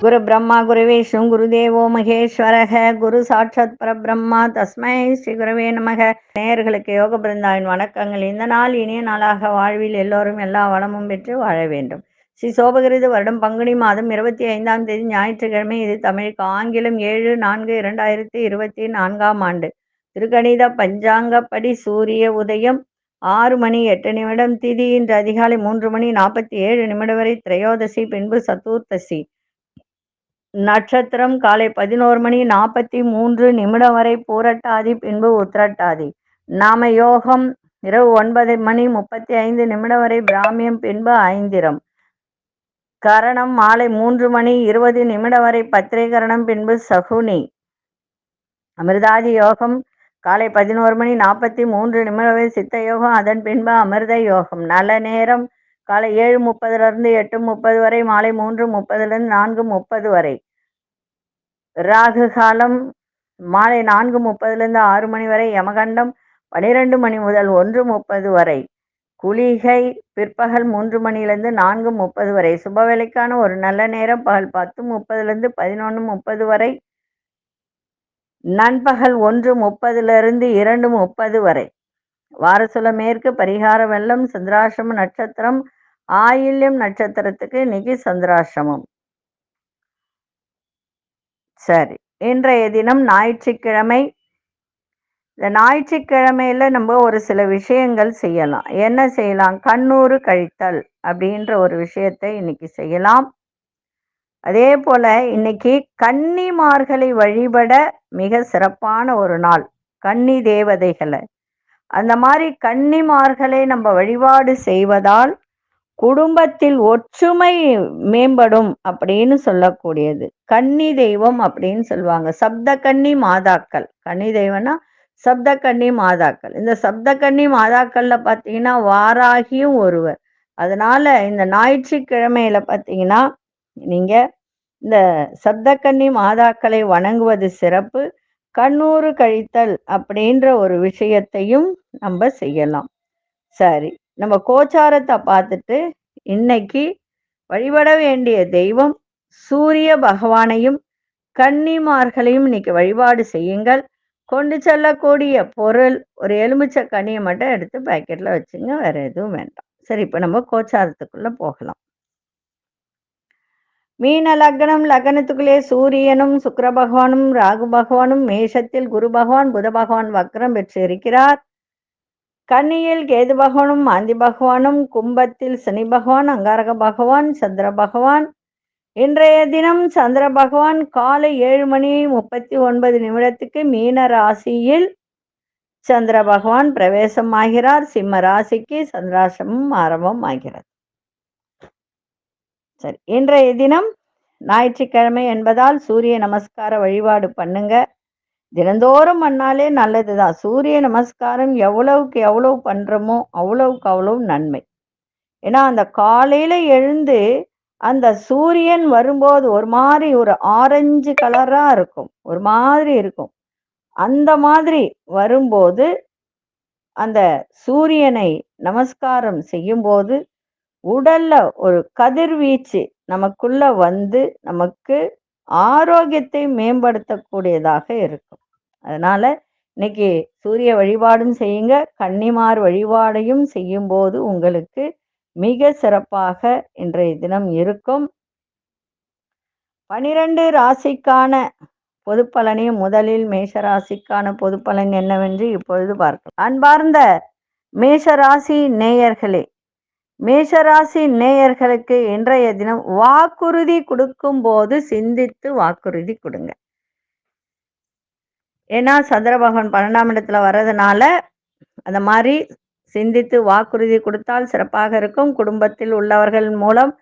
குரு பிரம்மா குரு விஷ்ணு குரு தேவோ மகேஸ்வரக. குரு சாட்சாத் பரபிரம்மா தஸ்மை ஸ்ரீ குருவே நமக. நேயர்களுக்கு யோக பிருந்தாவின் வணக்கங்கள். இந்த நாள் இனிய நாளாக வாழ்வில் எல்லோரும் எல்லா வளமும் பெற்று வாழ வேண்டும். ஸ்ரீ சோபகிருது வருடம் பங்குனி மாதம் இருபத்தி ஐந்தாம் தேதி ஞாயிற்றுக்கிழமை. இது தமிழுக்கு ஆங்கிலம் ஏழு நான்கு இரண்டாயிரத்தி இருபத்தி நான்காம் ஆண்டு. திருக்கணித பஞ்சாங்கப்படி சூரிய உதயம் ஆறு மணி எட்டு நிமிடம் திதி. இன்று அதிகாலை மூன்று மணி நாற்பத்தி ஏழு நிமிடம் வரை திரையோதசி பின்பு சதுர்த்தசி. நட்சத்திரம் காலை பதினோரு மணி நாற்பத்தி மூன்று நிமிடம் வரை பூரட்டாதி பின்பு உத்திரட்டாதி. நாம யோகம் இரவு ஒன்பது மணி முப்பத்தி ஐந்து நிமிடம் வரை பிராமியம் பின்பு ஐந்திரம். கரணம் மாலை மூன்று மணி இருபது நிமிடம் வரை பத்திரை கரணம் பின்பு சகுனி. அமிர்தாதி யோகம் காலை பதினோரு மணி நாற்பத்தி மூன்று நிமிடவே சித்த யோகம் அதன் பின்பு அமிர்த யோகம். நல்ல நேரம் காலை ஏழு முப்பதுலேருந்து எட்டு முப்பது வரை மாலை மூன்று முப்பதுலேருந்து நான்கு முப்பது வரை. ராகு காலம் மாலை நான்கு முப்பதுலேருந்து ஆறு மணி வரை யமகண்டம் பனிரெண்டு மணி முதல் ஒன்று முப்பது வரை. குளிகை பிற்பகல் மூன்று மணிலேருந்து நான்கு முப்பது வரை. சுபவேளைக்கான ஒரு நல்ல நேரம் பகல் பத்து முப்பதுலேருந்து பதினொன்று முப்பது வரை. நண்பகல் ஒன்று முப்பதுலேருந்து இரண்டு முப்பது வரை. வாரசுல மேற்கு பரிகார வெள்ளம் சந்திராசிரம நட்சத்திரம் ஆயில்யம் நட்சத்திரத்துக்கு இன்னைக்கு சந்திராசிரமம் சரி இன்றைய தினம் ஞாயிற்றுக்கிழமை. இந்த ஞாயிற்றுக்கிழமையில நம்ம ஒரு சில விஷயங்கள் செய்யலாம். என்ன செய்யலாம்? கண்ணூறு கழித்தல் அப்படின்ற ஒரு விஷயத்தை இன்னைக்கு செய்யலாம். அதே போல இன்னைக்கு கன்னிமார்களை வழிபட மிக சிறப்பான ஒரு நாள் கன்னி தேவதைகளை. அந்த மாதிரி கன்னிமார்களை நம்ம வழிபாடு செய்வதால் குடும்பத்தில் ஒற்றுமை மேம்படும் அப்படின்னு சொல்லக்கூடியது. கன்னி தெய்வம் அப்படின்னு சொல்லுவாங்க. சப்த கன்னி மாதாக்கள். கன்னி தெய்வம்னா சப்த கன்னி மாதாக்கள். இந்த சப்த கன்னி மாதாக்கள்ல பார்த்தீங்கன்னா வாராகியும் ஒருவர். அதனால இந்த ஞாயிற்றுக்கிழமையில பார்த்தீங்கன்னா நீங்க இந்த சப்தக்கன்னி மாதாக்களை வணங்குவது சிறப்பு. கண்ணூறு கழித்தல் அப்படின்ற ஒரு விஷயத்தையும் நம்ம செய்யலாம். சரி நம்ம கோச்சாரத்தை பார்த்துட்டு இன்னைக்கு வழிபட வேண்டிய தெய்வம் சூரிய பகவானையும் கன்னிமார்களையும் இன்னைக்கு வழிபாடு செய்யுங்கள். கொண்டு செல்லக்கூடிய பொருள் ஒரு எலுமிச்சை கனியை மட்டும் எடுத்து பேக்கெட்ல வச்சுங்க வேற எதுவும் வேண்டாம். சரி இப்போ நம்ம கோச்சாரத்துக்குள்ள போகலாம். மீன லக்னம் லக்னத்துக்குள்ளே சூரியனும் சுக்கர பகவானும் ராகு பகவானும் மேஷத்தில் குரு பகவான் புத பகவான் வக்ரம் பெற்று இருக்கிறார் கன்னியில் கேது பகவானும் மாந்தி பகவானும் கும்பத்தில் சனி பகவான் அங்காரக பகவான் சந்திர பகவான். இன்றைய தினம் சந்திர பகவான் காலை ஏழு மணி முப்பத்தி ஒன்பது நிமிடத்துக்கு மீன ராசியில் சந்திர பகவான் பிரவேசம் ஆகிறார் சிம்ம ராசிக்கு சந்திராசிரமம் ஆரம்பம் ஆகிறது சரி இன்றைய தினம் ஞாயிற்றுக்கிழமை என்பதால் சூரிய நமஸ்கார வழிபாடு பண்ணுங்க. தினந்தோறும் பண்ணாலே நல்லதுதான். சூரிய நமஸ்காரம் எவ்வளவுக்கு எவ்வளவு பண்றோமோ அவ்வளவுக்கு அவ்வளவு நன்மை. ஏன்னா அந்த காலையில எழுந்து அந்த சூரியன் வரும்போது ஒரு மாதிரி ஒரு ஆரஞ்சு கலரா இருக்கும். ஒரு மாதிரி இருக்கும். அந்த மாதிரி வரும்போது அந்த சூரியனை நமஸ்காரம் செய்யும்போது உடல்ல ஒரு கதிர்வீச்சு நமக்குள்ள வந்து நமக்கு ஆரோக்கியத்தை மேம்படுத்தக்கூடியதாக இருக்கும். அதனால இன்னைக்கு சூரிய வழிபாடும் செய்யுங்க. கன்னிமார் வழிபாடையும் செய்யும்போது உங்களுக்கு மிக சிறப்பாக இன்றைய தினம் இருக்கும். பனிரெண்டு ராசிக்கான பொது பலனையும் முதலில் மேஷ ராசிக்கான பொது பலன் என்னவென்று இப்பொழுது பார்க்கலாம். அன்பார்ந்த மேஷ ராசி நேயர்களே மேஷராசி நேயர்களுக்கு இன்றைய தினம் வாக்குறுதி கொடுக்கும் போது சிந்தித்து வாக்குறுதி கொடுங்க. ஏன்னா சந்திர பகவான் பன்னெண்டாம் இடத்துல வர்றதுனால அந்த மாதிரி சிந்தித்து வாக்குறுதி கொடுத்தால் சிறப்பாக இருக்கும். குடும்பத்தில் உள்ளவர்கள் மூலம்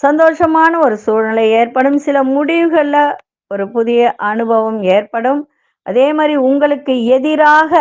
சந்தோஷமான ஒரு சூழ்நிலை ஏற்படும். சில முடிவுகளில் ஒரு புதிய அனுபவம் ஏற்படும். அதே மாதிரி உங்களுக்கு எதிராக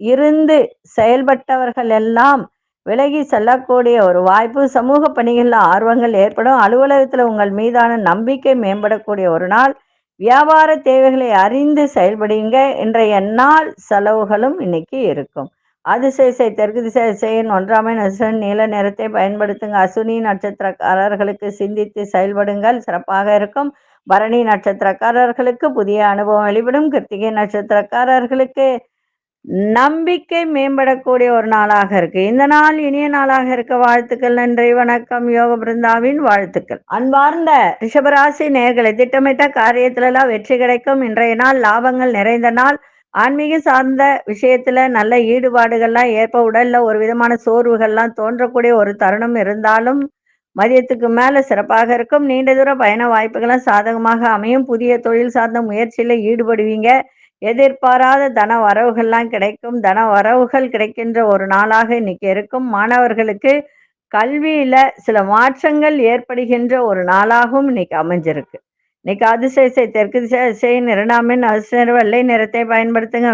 இருந்து செயல்பட்டவர்கள் எல்லாம் விலகி செல்லக்கூடிய ஒரு வாய்ப்பு சமூக பணிகளில் ஆர்வங்கள் ஏற்படும். அலுவலகத்தில் உங்கள் மீதான நம்பிக்கை மேம்படக்கூடிய ஒரு நாள். வியாபார தேவைகளை அறிந்து செயல்படுங்க. இன்றைய நாள் செலவுகளும் இன்னைக்கு இருக்கும். அதிசயசை தெற்கு திசை திசையின் ஒன்றாமை நசுரன் நீல நிறத்தை பயன்படுத்துங்க. அசுனி நட்சத்திரக்காரர்களுக்கு சிந்தித்து செயல்படுங்கள். சிறப்பாக இருக்கும். பரணி நட்சத்திரக்காரர்களுக்கு புதிய அனுபவம் வெளிப்படும். கிருத்திகை நட்சத்திரக்காரர்களுக்கு நம்பிக்கை மேம்படக்கூடிய ஒரு நாளாக இருக்கு. இந்த நாள் இனிய நாளாக இருக்க வாழ்த்துக்கள் நன்றி வணக்கம். யோக பிருந்தாவின் வாழ்த்துக்கள். அன்பார்ந்த ரிஷபராசி நேர்களை திட்டமிட்ட காரியத்திலெல்லாம் வெற்றி கிடைக்கும். இன்றைய நாள் லாபங்கள் நிறைந்த நாள். ஆன்மீக சார்ந்த விஷயத்துல நல்ல ஈடுபாடுகள்லாம் ஏற்ப உடல்ல ஒரு விதமான சோர்வுகள்லாம் தோன்றக்கூடிய ஒரு தருணம் இருந்தாலும் மதியத்துக்கு மேல சிறப்பாக இருக்கும். நீண்ட தூர பயண வாய்ப்புகளும் சாதகமாக அமையும். புதிய தொழில் சார்ந்த முயற்சியில ஈடுபடுவீங்க. எதிர்பாராத தன வரவுகள்லாம் கிடைக்கும். தன வரவுகள் கிடைக்கின்ற ஒரு நாளாக இன்னைக்கு இருக்கும். மாணவர்களுக்கு கல்வியில சில மாற்றங்கள் ஏற்படுகின்ற ஒரு நாளாகவும் இன்னைக்கு அமைஞ்சிருக்கு. இன்னைக்கு அதிசயசை தெற்கு திசையின் இரண்டாமின் எண் வெள்ளை நிறத்தை பயன்படுத்துங்க.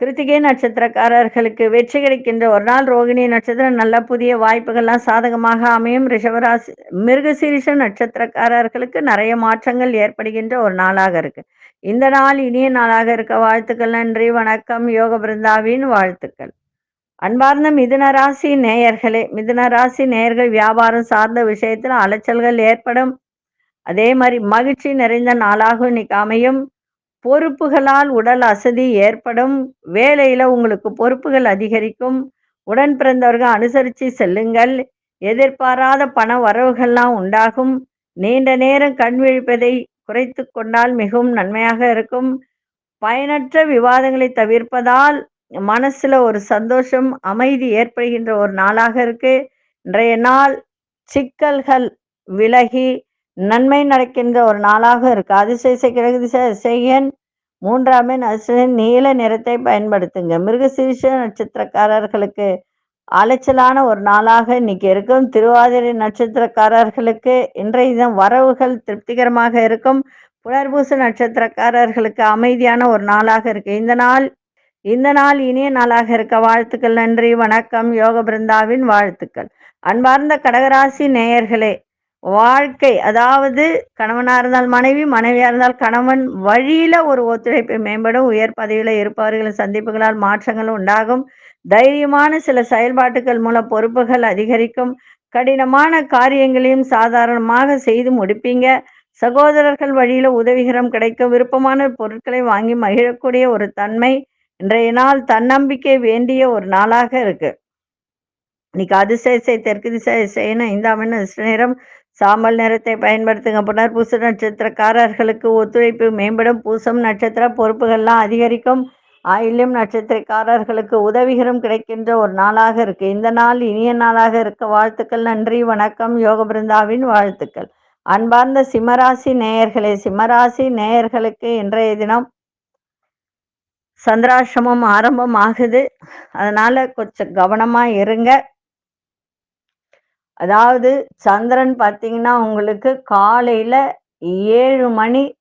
கிருத்திகை நட்சத்திரக்காரர்களுக்கு வெற்றி கிடைக்கின்ற ஒரு நாள். ரோகிணி நட்சத்திரம் நல்ல புதிய வாய்ப்புகள்லாம் சாதகமாக அமையும். ரிஷபராசி மிருகசீரிஷ நட்சத்திரக்காரர்களுக்கு நிறைய மாற்றங்கள் ஏற்படுகின்ற ஒரு நாளாக இருக்கு. இந்த நாள் இனிய நாளாக இருக்க வாழ்த்துக்கள் நன்றி வணக்கம் யோக பிருந்தாவின் வாழ்த்துக்கள். அன்பார்ந்த மிதுன ராசி நேயர்களே மிதுன ராசி நேயர்கள் வியாபாரம் சார்ந்த விஷயத்தில் அலைச்சல்கள் ஏற்படும். அதே மாதிரி மகிழ்ச்சி நிறைந்த நாளாக இன்னைக்கு அமையும். பொறுப்புகளால் உடல் அசதி ஏற்படும். வேலையில உங்களுக்கு பொறுப்புகள் அதிகரிக்கும். உடன் பிறந்தவர்கள் அனுசரித்து செல்லுங்கள். எதிர்பாராத பண வரவுகள்லாம் உண்டாகும். நீண்ட நேரம் கண் விழிப்பதை குறைத்து கொண்டால் மிகவும் நன்மையாக இருக்கும். பயனற்ற விவாதங்களை தவிர்ப்பதால் மனசுல ஒரு சந்தோஷம் அமைதி ஏற்படுகின்ற ஒரு நாளாக இருக்கு. இன்றைய நாள் சிக்கல்கள் விலகி நன்மை நடக்கின்ற ஒரு நாளாக இருக்கு. அதிசய கிழக்கு செய்யன் மூன்றாம் அதிசயன் நீல நிறத்தை பயன்படுத்துங்க. மிருகசீரிஷ நட்சத்திரக்காரர்களுக்கு அலைச்சலான ஒரு நாளாக இன்னைக்கு இருக்கும். திருவாதிரை நட்சத்திரக்காரர்களுக்கு இன்றைய தினம் வரவுகள் திருப்திகரமாக இருக்கும். புனர்பூச நட்சத்திரக்காரர்களுக்கு அமைதியான ஒரு நாளாக இருக்கு. இந்த நாள் இந்த நாள் இனிய நாளாக இருக்க. வாழ்த்துக்கள் நன்றி வணக்கம். யோக பிருந்தாவின் வாழ்த்துக்கள். அன்பார்ந்த கடகராசி நேயர்களே வாழ்க்கை அதாவது கணவனாக இருந்தால் மனைவி மனைவியாக இருந்தால் கணவன் வழியில ஒரு ஒத்துழைப்பு மேம்படும். உயர் பதவியில் இருப்பவர்களின் சந்திப்புகளால் மாற்றங்கள் உண்டாகும். தைரியமான சில செயல்பாட்டுகள் மூலம் பொறுப்புகள் அதிகரிக்கும். கடினமான காரியங்களையும் சாதாரணமாக செய்து முடிப்பீங்க. சகோதரர்கள் வழியில உதவிகரம் கிடைக்க விருப்பமான பொருட்களை வாங்கி மகிழக்கூடிய ஒரு தன்மை இன்றைய நாள் தன்னம்பிக்கை வேண்டிய ஒரு நாளாக இருக்கு. இன்னைக்கு அதிசயசை தெற்கு திசை செய்யணும் ஐந்தாம் நேரம் சாம்பல் நிறத்தை பயன்படுத்துங்க. புனர்பூச நட்சத்திரக்காரர்களுக்கு ஒத்துழைப்பு மேம்படும். பூசம் நட்சத்திர பொறுப்புகள்லாம் அதிகரிக்கும். ஆயிலும் நட்சத்திரக்காரர்களுக்கு உதவிகரம் கிடைக்கின்ற ஒரு நாளாக இருக்கு. இந்த நாள் இனிய நாளாக இருக்க வாழ்த்துக்கள் நன்றி வணக்கம். யோக பிருந்தாவின் வாழ்த்துக்கள். அன்பார்ந்த சிம்மராசி நேயர்களே சிம்மராசி நேயர்களுக்கு இன்றைய தினம் சந்திராசிரமம் ஆரம்பம் ஆகுது. அதனால கொஞ்சம் கவனமா இருங்க. அதாவது சந்திரன் பார்த்தீங்கன்னா உங்களுக்கு காலையில ஏழு மணி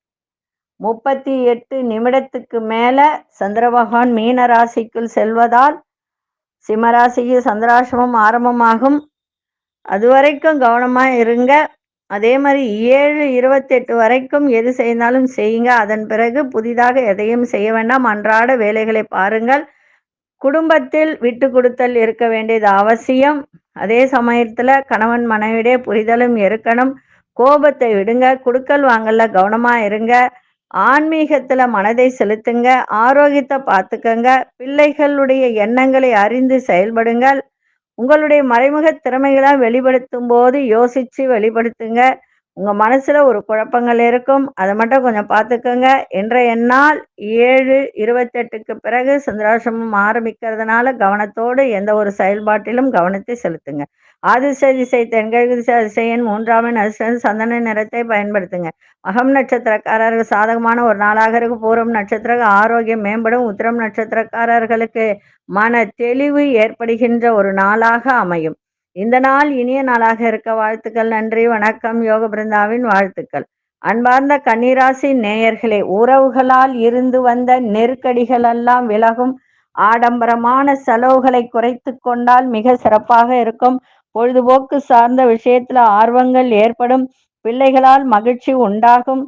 முப்பத்தி எட்டு நிமிடத்துக்கு மேல சந்திர பகவான் மீன ராசிக்குள் செல்வதால் சிம்மராசிக்கு சந்திராசிரமம் ஆரம்பமாகும். அது வரைக்கும் கவனமா இருங்க. அதே மாதிரி ஏழு இருபத்தெட்டு வரைக்கும் எது செய்தாலும் செய்யுங்க. அதன் பிறகு புதிதாக எதையும் செய்ய வேண்டாம். அன்றாட வேலைகளை பாருங்கள். குடும்பத்தில் விட்டு கொடுத்தல் இருக்க வேண்டியது அவசியம். அதே சமயத்துல கணவன் மனைவிடைய புரிதலும் இருக்கணும் கோபத்தை விடுங்க. குடுக்கல் வாங்கல கவனமா இருங்க. ஆன்மீகத்துல மனதை செலுத்துங்க ஆரோக்கியத்தை பார்த்துக்கங்க பிள்ளைகளுடைய எண்ணங்களை அறிந்து செயல்படுங்கள். உங்களுடைய மறைமுக திறமைகளை வெளிப்படுத்தும் போது யோசிச்சு வெளிப்படுத்துங்க. உங்க மனசுல ஒரு குழப்பங்கள் இருக்கும். அதை மட்டும் கொஞ்சம் பார்த்துக்கோங்க. இன்றைய நாள் ஏழு இருபத்தெட்டுக்கு பிறகு சந்திராசிரமம் ஆரம்பிக்கிறதுனால கவனத்தோடு எந்த ஒரு செயல்பாட்டிலும் கவனத்தை செலுத்துங்க. ஆதிச திசை தென்கிழக்கு திசை அதிசயன் சந்தன நிறத்தை பயன்படுத்துங்க. மகம் நட்சத்திரக்காரர்கள் சாதகமான ஒரு நாளாக இருக்கு பூரம் நட்சத்திர ஆரோக்கியம் மேம்படும். உத்திரம் நட்சத்திரக்காரர்களுக்கு மன தெளிவு ஏற்படுகின்ற ஒரு நாளாக அமையும். இந்த நாள் இனிய நாளாக இருக்க வாழ்த்துக்கள் நன்றி வணக்கம் யோக பிருந்தாவின் வாழ்த்துக்கள். அன்பார்ந்த கன்னிராசி நேயர்களே உறவுகளால் இருந்து வந்த நெருக்கடிகள் எல்லாம் விலகும் ஆடம்பரமான செலவுகளை குறைத்து கொண்டால் மிக சிறப்பாக இருக்கும். பொழுதுபோக்கு சார்ந்த விஷயத்துல ஆர்வங்கள் ஏற்படும் பிள்ளைகளால் மகிழ்ச்சி உண்டாகும்.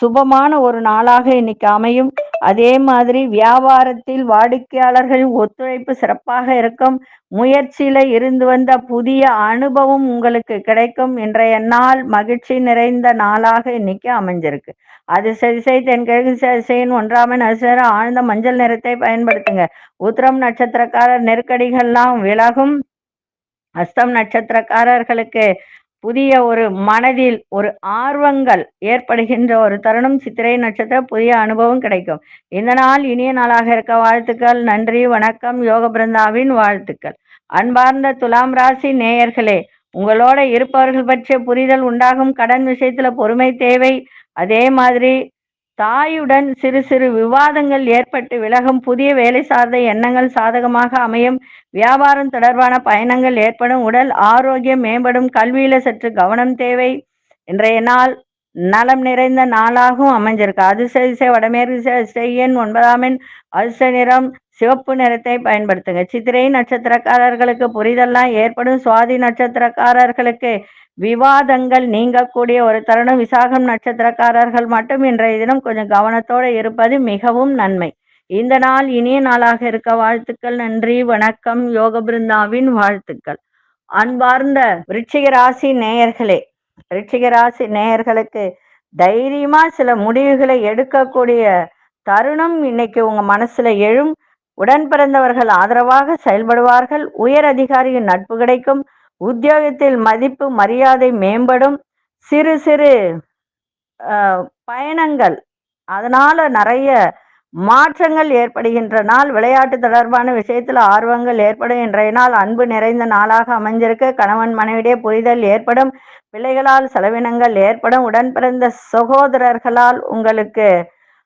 சுபமான ஒரு நாளாக இன்னைக்கு அமையும். அதே மாதிரி வியாபாரத்தில் வாடிக்கையாளர்கள் ஒத்துழைப்பு சிறப்பாக இருக்கும். முயற்சியில இருந்து வந்த புதிய அனுபவம் உங்களுக்கு கிடைக்கும். இன்றைய நாள் மகிழ்ச்சி நிறைந்த நாளாக இன்னைக்கு அமைஞ்சிருக்கு. அது சரிசை தென்கிழக்கு சரிசையின் ஒன்றாமன் நட்சத்திர ஆழ்ந்த மஞ்சள் நிறத்தை பயன்படுத்துங்க. உத்திரம் நட்சத்திரக்காரர் நெருக்கடிகள்லாம் விலகும். அஸ்தம் நட்சத்திரக்காரர்களுக்கு புதிய ஒரு மனதில் ஒரு ஆர்வங்கள் ஏற்படுகின்ற ஒரு தருணம் சித்திரை நட்சத்திர புதிய அனுபவம் கிடைக்கும். இந்த நாள் இனிய நாளாக இருக்க வாழ்த்துக்கள். நன்றி வணக்கம். யோக பிருந்தாவின் வாழ்த்துக்கள். அன்பார்ந்த துலாம் ராசி நேயர்களே உங்களோட இருப்பவர்கள் பற்றிய புரிதல் உண்டாகும். கடன் விஷயத்துல பொறுமை தேவை. அதே மாதிரி தாயுடன் சிறு சிறு விவாதங்கள் ஏற்பட்டு விலகும் புதிய வேலை சார்ந்த எண்ணங்கள் சாதகமாக அமையும். வியாபாரம் தொடர்பான பயணங்கள் ஏற்படும். உடல் ஆரோக்கியம் மேம்படும். கல்வியில சற்று கவனம் தேவை. இன்றைய நாள் நலம் நிறைந்த நாளாகவும் அமைஞ்சிருக்கு. அதிசய வடமேற்கு செய்யன் ஒன்பதாம் எண் அதிர்ஷ்ட நிறம் சிவப்பு நிறத்தை பயன்படுத்துங்க. சித்திரை நட்சத்திரக்காரர்களுக்கு புரிதல்லாம் ஏற்படும். சுவாதி நட்சத்திரக்காரர்களுக்கு விவாதங்கள் நீங்கக்கூடிய ஒரு தருணம். விசாகம் நட்சத்திரக்காரர்கள் மட்டும் இன்றைய தினம் கொஞ்சம் கவனத்தோடு இருப்பது மிகவும் நன்மை. இந்த நாள் இனிய நாளாக இருக்க வாழ்த்துக்கள் நன்றி வணக்கம் யோக பிருந்தாவின் வாழ்த்துக்கள். அன்பார்ந்த ரிச்சிக ராசி நேயர்களே ரிச்சிக ராசி நேயர்களுக்கு தைரியமா சில முடிவுகளை எடுக்கக்கூடிய தருணம் இன்னைக்கு உங்க மனசுல எழும். உடன் பிறந்தவர்கள் ஆதரவாக செயல்படுவார்கள். உயர் அதிகாரியின் நட்பு கிடைக்கும். உத்தியோகத்தில் மதிப்பு மரியாதை மேம்படும். சிறு சிறு பயணங்கள். அதனால நிறைய மாற்றங்கள் ஏற்படுகின்ற நாள். விளையாட்டு தொடர்பான விஷயத்தில் ஆர்வங்கள் ஏற்படும். இன்றைய நாள் அன்பு நிறைந்த நாளாக அமைஞ்சிருக்கு. கணவன் மனைவிடையே புரிதல் ஏற்படும். பிள்ளைகளால் செலவினங்கள் ஏற்படும். உடன் பிறந்த சகோதரர்களால் உங்களுக்கு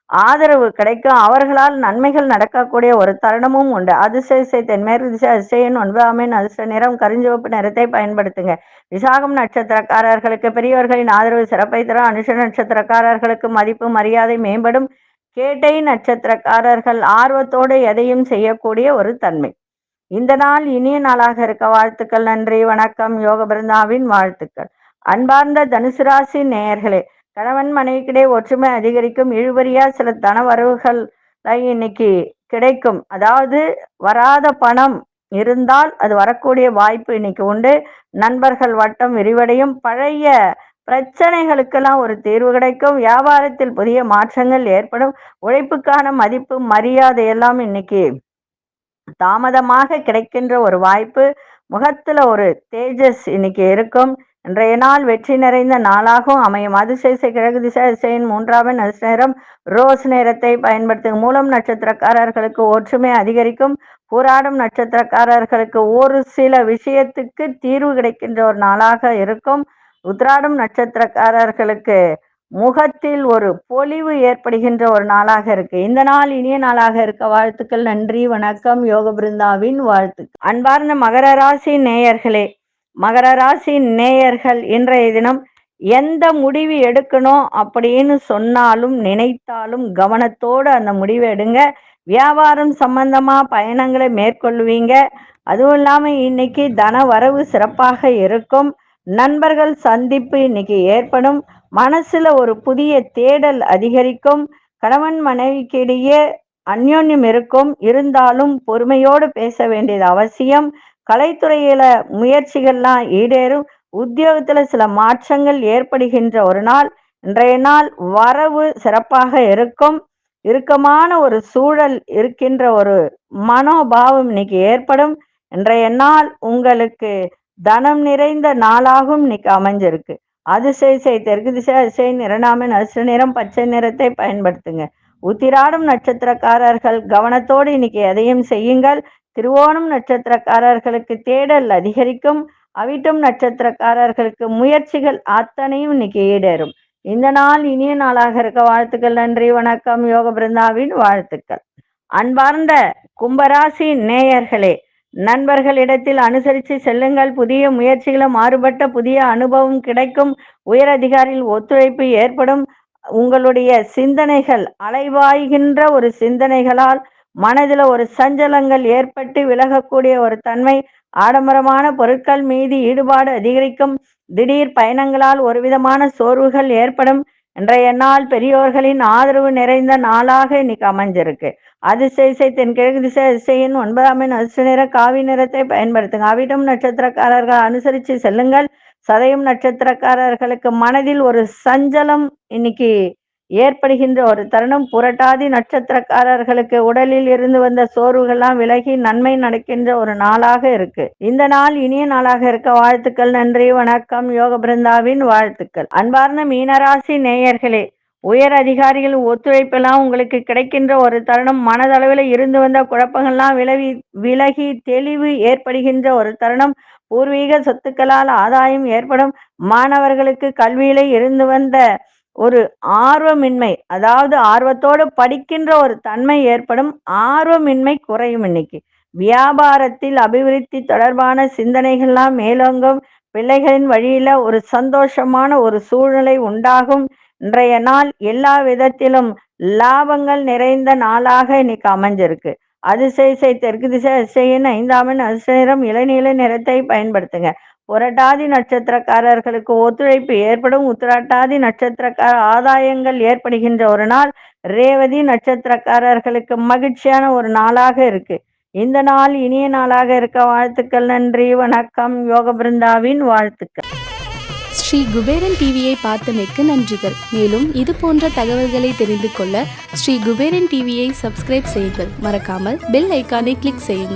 ஆதரவு கிடைக்கும் அவர்களால் நன்மைகள் நடக்கக்கூடிய ஒரு தருணமும் உண்டு. அதிசய தென்மேற்கு திசை அதிசயன் ஒன்பதாமின் அதிர்ஷ்ட நிறம் கருஞ்சிவப்பு நிறத்தை பயன்படுத்துங்க. விசாகம் நட்சத்திரக்காரர்களுக்கு பெரியவர்களின் ஆதரவு சிறப்பை தரும் அனுஷ நட்சத்திரக்காரர்களுக்கு மதிப்பு மரியாதை மேம்படும். கேட்டை நட்சத்திரக்காரர்கள் ஆர்வத்தோடு எதையும் செய்யக்கூடிய ஒரு தன்மை. இந்த நாள் இனிய நாளாக இருக்க வாழ்த்துக்கள் நன்றி வணக்கம் யோக பிருந்தாவின் வாழ்த்துக்கள். அன்பார்ந்த தனுசு ராசி நேயர்களே கணவன் மனைவிக்கிடையே ஒற்றுமை அதிகரிக்கும். இழுபறியா சில தன வரவுகள் இன்னைக்கு கிடைக்கும். அதாவது வராத பணம் இருந்தால் அது வரக்கூடிய வாய்ப்பு இன்னைக்கு உண்டு. நண்பர்கள் வட்டம் விரிவடையும். பழைய பிரச்சனைகளுக்கெல்லாம் ஒரு தீர்வு கிடைக்கும். வியாபாரத்தில் புதிய மாற்றங்கள் ஏற்படும். உழைப்புக்கான மதிப்பு மரியாதை எல்லாம் இன்னைக்கு தாமதமாக கிடைக்கின்ற ஒரு வாய்ப்பு. முகத்துல ஒரு தேஜஸ் இன்னைக்கு இருக்கும். இன்றைய நாள் வெற்றி நிறைந்த நாளாகவும் அமையும். அதிசயசை கிழக்கு திசை அதிசயின் மூன்றாவது நேரம் ரோஸ் நேரத்தை பயன்படுத்தும் மூலம் நட்சத்திரக்காரர்களுக்கு ஒற்றுமை அதிகரிக்கும். போராடும் நட்சத்திரக்காரர்களுக்கு ஒரு சில விஷயத்துக்கு தீர்வு கிடைக்கின்ற ஒரு நாளாக இருக்கும். உத்ராடும் நட்சத்திரக்காரர்களுக்கு முகத்தில் ஒரு பொலிவு ஏற்படுகின்ற ஒரு நாளாக இருக்கு. இந்த நாள் இனிய நாளாக இருக்க வாழ்த்துக்கள். நன்றி வணக்கம். யோக பிருந்தாவின் வாழ்த்து அன்பார்ந்த மகர ராசி நேயர்களே மகர ராசி நேயர்கள் இன்றைய தினம் எந்த முடிவு எடுக்கணும் அப்படின்னு சொன்னாலும் நினைத்தாலும் கவனத்தோடு அந்த முடிவை எடுங்க. வியாபாரம் சம்பந்தமா பயணங்களை மேற்கொள்வீங்க. அதுவும் இல்லாம இன்னைக்கு தன வரவு சிறப்பாக இருக்கும். நண்பர்கள் சந்திப்பு இன்னைக்கு ஏற்படும். மனசுல ஒரு புதிய தேடல் அதிகரிக்கும். கணவன் மனைவிக்கிடையே அந்யோன்யம் இருக்கும். இருந்தாலும் பொறுமையோடு பேச வேண்டியது அவசியம். கலைத்துறையில முயற்சிகள்லாம் ஈடேறும். உத்தியோகத்துல சில மாற்றங்கள் ஏற்படுகின்ற ஒரு நாள். இன்றைய நாள் வரவு சிறப்பாக இருக்கும். இறுக்கமான ஒரு சூழல் இருக்கின்ற ஒரு மனோபாவம் இன்னைக்கு ஏற்படும். இன்றைய நாள் உங்களுக்கு தனம் நிறைந்த நாளாகவும் இன்னைக்கு அமைஞ்சிருக்கு. அதிசய தெற்கு திசை அதிசய இரண்டாமன் அசு நிறம் பச்சை நிறத்தை பயன்படுத்துங்க. உத்திராடும் நட்சத்திரக்காரர்கள் கவனத்தோடு இன்னைக்கு எதையும் செய்யுங்கள். திருவோணம் நட்சத்திரக்காரர்களுக்கு தேடல் அதிகரிக்கும். அவிட்டும் நட்சத்திரக்காரர்களுக்கு முயற்சிகள் அத்தனையும் இன்னைக்கு ஈடேறும். இந்த நாள் இனிய நாளாக இருக்க வாழ்த்துக்கள் நன்றி வணக்கம். யோக பிருந்தாவின் வாழ்த்துக்கள். அன்பார்ந்த கும்பராசி நேயர்களே நண்பர்களிடத்தில் அனுசரித்து செல்லுங்கள். புதிய முயற்சிகளும் மாறுபட்ட புதிய அனுபவம் கிடைக்கும். உயரதிகாரியில் ஒத்துழைப்பு ஏற்படும். உங்களுடைய சிந்தனைகள் அலைவாய்கின்ற ஒரு சிந்தனைகளால் மனதில் ஒரு சஞ்சலங்கள் ஏற்பட்டு விலகக்கூடிய ஒரு தன்மை ஆடம்பரமான பொருட்கள் மீது ஈடுபாடு அதிகரிக்கும். திடீர் பயணங்களால் ஒரு விதமான சோர்வுகள் ஏற்படும். இன்றைய நாள் பெரியோர்களின் ஆதரவு நிறைந்த நாளாக இன்னைக்கு அமைஞ்சிருக்கு. அதிசய தென்கிழக்கு திசை அதிசயின் ஒன்பதாம் எண் அதிர்ஷ்ட நிற காவி நிறத்தை பயன்படுத்துங்க. அவிட்டம் நட்சத்திரக்காரர்கள் அனுசரித்து செல்லுங்கள். சதயம் நட்சத்திரக்காரர்களுக்கு மனதில் ஒரு சஞ்சலம் இன்னைக்கு ஏற்படுகின்ற ஒரு தருணம் புரட்டாதி நட்சத்திரக்காரர்களுக்கு உடலில் இருந்து வந்த சோர்வுகள்லாம் விலகி நன்மை நடக்கின்ற ஒரு நாளாக இருக்கு. இந்த நாள் இனிய நாளாக இருக்க வாழ்த்துக்கள் நன்றி வணக்கம் யோக பிருந்தாவின் வாழ்த்துக்கள். அன்பார்ந்த மீனராசி நேயர்களே உயர் அதிகாரிகள் ஒத்துழைப்பெல்லாம் உங்களுக்கு கிடைக்கின்ற ஒரு தருணம் மனதளவில் இருந்து வந்த குழப்பங்கள்லாம் விலவி விலகி தெளிவு ஏற்படுகின்ற ஒரு தருணம். பூர்வீக சொத்துக்களால் ஆதாயம் ஏற்படும். மாணவர்களுக்கு கல்வியில இருந்து வந்த ஒரு ஆர்வமின்மை அதாவது ஆர்வத்தோடு படிக்கின்ற ஒரு தன்மை ஏற்படும் ஆர்வமின்மை குறையும் இன்னைக்கு. வியாபாரத்தில் அபிவிருத்தி தொடர்பான சிந்தனைகள்லாம் மேலோங்கும் பிள்ளைகளின் வழியில ஒரு சந்தோஷமான ஒரு சூழ்நிலை உண்டாகும். இன்றைய நாள் எல்லா விதத்திலும் லாபங்கள் நிறைந்த நாளாக இன்னைக்கு அமைஞ்சிருக்கு. அதிசய தெற்கு திசை அதிசயின் ஐந்தாமன் அதிசயம் இளநீல நிறத்தை பயன்படுத்துங்க. புரட்டாதி நட்சத்திரக்காரர்களுக்கு ஒத்துழைப்பு ஏற்படும். உத்திராட்டாதி நட்சத்திரக்கார ஆதாயங்கள் ஏற்படுகின்ற ஒரு நாள் ரேவதி நட்சத்திரக்காரர்களுக்கு மகிழ்ச்சியான ஒரு நாளாக இருக்கு. இந்த நாள் இனிய நாளாக இருக்க வாழ்த்துக்கள் நன்றி வணக்கம். யோக பிருந்தாவின் வாழ்த்துக்கள். ஸ்ரீ குபேரன் டிவியை பார்த்தமைக்கு நன்றிகள். மேலும் இது போன்ற தகவல்களை தெரிந்து கொள்ள ஸ்ரீ குபேரன் டிவியை சப்ஸ்கிரைப் செய்யுங்கள். மறக்காமல் பெல் ஐக்கானை கிளிக் செய்யுங்கள்.